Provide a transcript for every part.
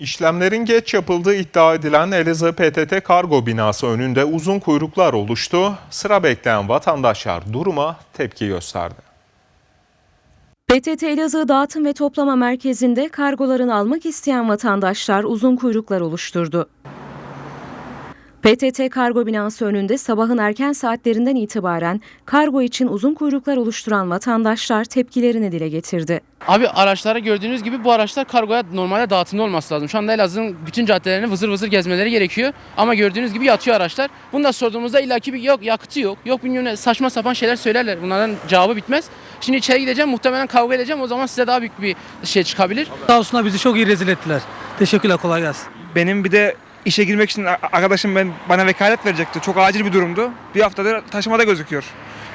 İşlemlerin geç yapıldığı iddia edilen Elazığ PTT kargo binası önünde uzun kuyruklar oluştu. Sıra bekleyen vatandaşlar duruma tepki gösterdi. PTT Elazığ Dağıtım ve Toplama Merkezi'nde kargolarını almak isteyen vatandaşlar uzun kuyruklar oluşturdu. PTT kargo binası önünde sabahın erken saatlerinden itibaren kargo için uzun kuyruklar oluşturan vatandaşlar tepkilerini dile getirdi. Abi araçları gördüğünüz gibi bu araçlar kargoya normalde dağıtımda olması lazım. Şu anda Elazığ'ın bütün caddelerini vızır vızır gezmeleri gerekiyor. Ama gördüğünüz gibi yatıyor araçlar. Bunu da sorduğumuzda illaki bir yok yakıtı yok. Yok bilmiyorum ne saçma sapan şeyler söylerler. Bunların cevabı bitmez. Şimdi içeri gideceğim muhtemelen kavga edeceğim. O zaman size daha büyük bir şey çıkabilir. Sağ olsunlar bizi çok iyi rezil ettiler. Teşekkürler kolay gelsin. Benim bir de işe girmek için arkadaşım ben bana vekalet verecekti. Çok acil bir durumdu. Bir haftadır taşımada gözüküyor.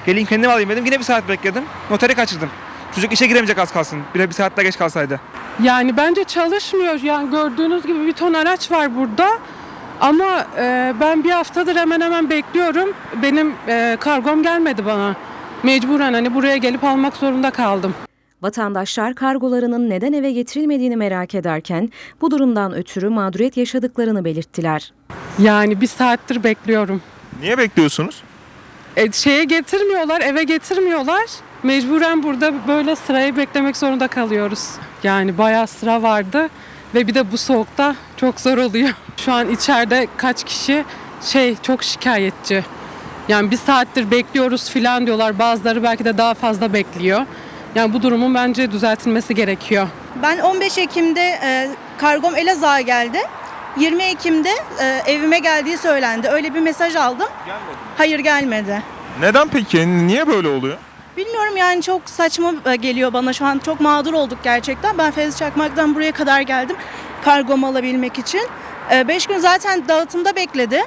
Geleyim kendim alayım dedim. Yine bir saat bekledim. Noteri kaçırdım. Çocuk işe giremeyecek az kalsın. Bir, bir saat daha geç kalsaydı. Yani bence çalışmıyor. Yani gördüğünüz gibi bir ton araç var burada. Ama e, ben bir haftadır hemen hemen bekliyorum. Benim e, kargom gelmedi bana. Mecburen hani buraya gelip almak zorunda kaldım. Vatandaşlar kargolarının neden eve getirilmediğini merak ederken bu durumdan ötürü mağduriyet yaşadıklarını belirttiler. Yani bir saattir bekliyorum. Niye bekliyorsunuz? E, şeye getirmiyorlar, eve getirmiyorlar. Mecburen burada böyle sırayı beklemek zorunda kalıyoruz. Yani bayağı sıra vardı ve bir de bu soğukta çok zor oluyor. Şu an içeride kaç kişi şey çok şikayetçi. Yani bir saattir bekliyoruz filan diyorlar. Bazıları belki de daha fazla bekliyor. Yani bu durumun bence düzeltilmesi gerekiyor. Ben 15 Ekim'de e, kargom Elazığ'a geldi. 20 Ekim'de e, evime geldiği söylendi. Öyle bir mesaj aldım. Hayır gelmedi. Neden peki? Niye böyle oluyor? Bilmiyorum yani çok saçma e, geliyor bana şu an. Çok mağdur olduk gerçekten. Ben Fevzi Çakmak'tan buraya kadar geldim kargomu alabilmek için. 5 gün zaten dağıtımda bekledi.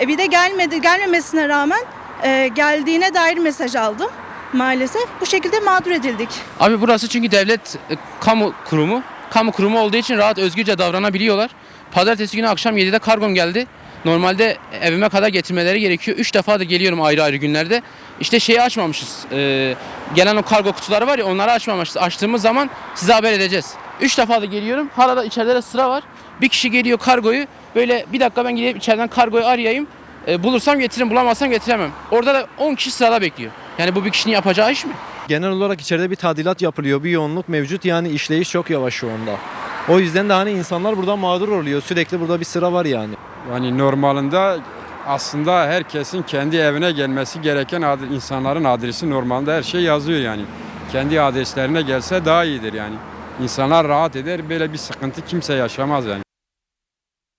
E, bir de gelmedi. Gelmemesine rağmen e, geldiğine dair mesaj aldım maalesef. Bu şekilde mağdur edildik. Abi burası çünkü devlet e, kamu kurumu. Kamu kurumu olduğu için rahat özgürce davranabiliyorlar. Pazartesi günü akşam 7'de kargom geldi. Normalde evime kadar getirmeleri gerekiyor. 3 defadır geliyorum ayrı ayrı günlerde. İşte şeyi açmamışız. Ee, gelen o kargo kutuları var ya onları açmamışız. Açtığımız zaman size haber edeceğiz. 3 defa da geliyorum. Hala da içeride de sıra var. Bir kişi geliyor kargoyu. Böyle bir dakika ben gidip içeriden kargoyu arayayım. Ee, bulursam getiririm bulamazsam getiremem. Orada da 10 kişi sırada bekliyor. Yani bu bir kişinin yapacağı iş mi? Genel olarak içeride bir tadilat yapılıyor, bir yoğunluk mevcut. Yani işleyiş çok yavaş şu anda. O yüzden de hani insanlar burada mağdur oluyor. Sürekli burada bir sıra var yani. Yani normalinde aslında herkesin kendi evine gelmesi gereken ad- insanların adresi normalde her şey yazıyor yani. Kendi adreslerine gelse daha iyidir yani. İnsanlar rahat eder böyle bir sıkıntı kimse yaşamaz yani.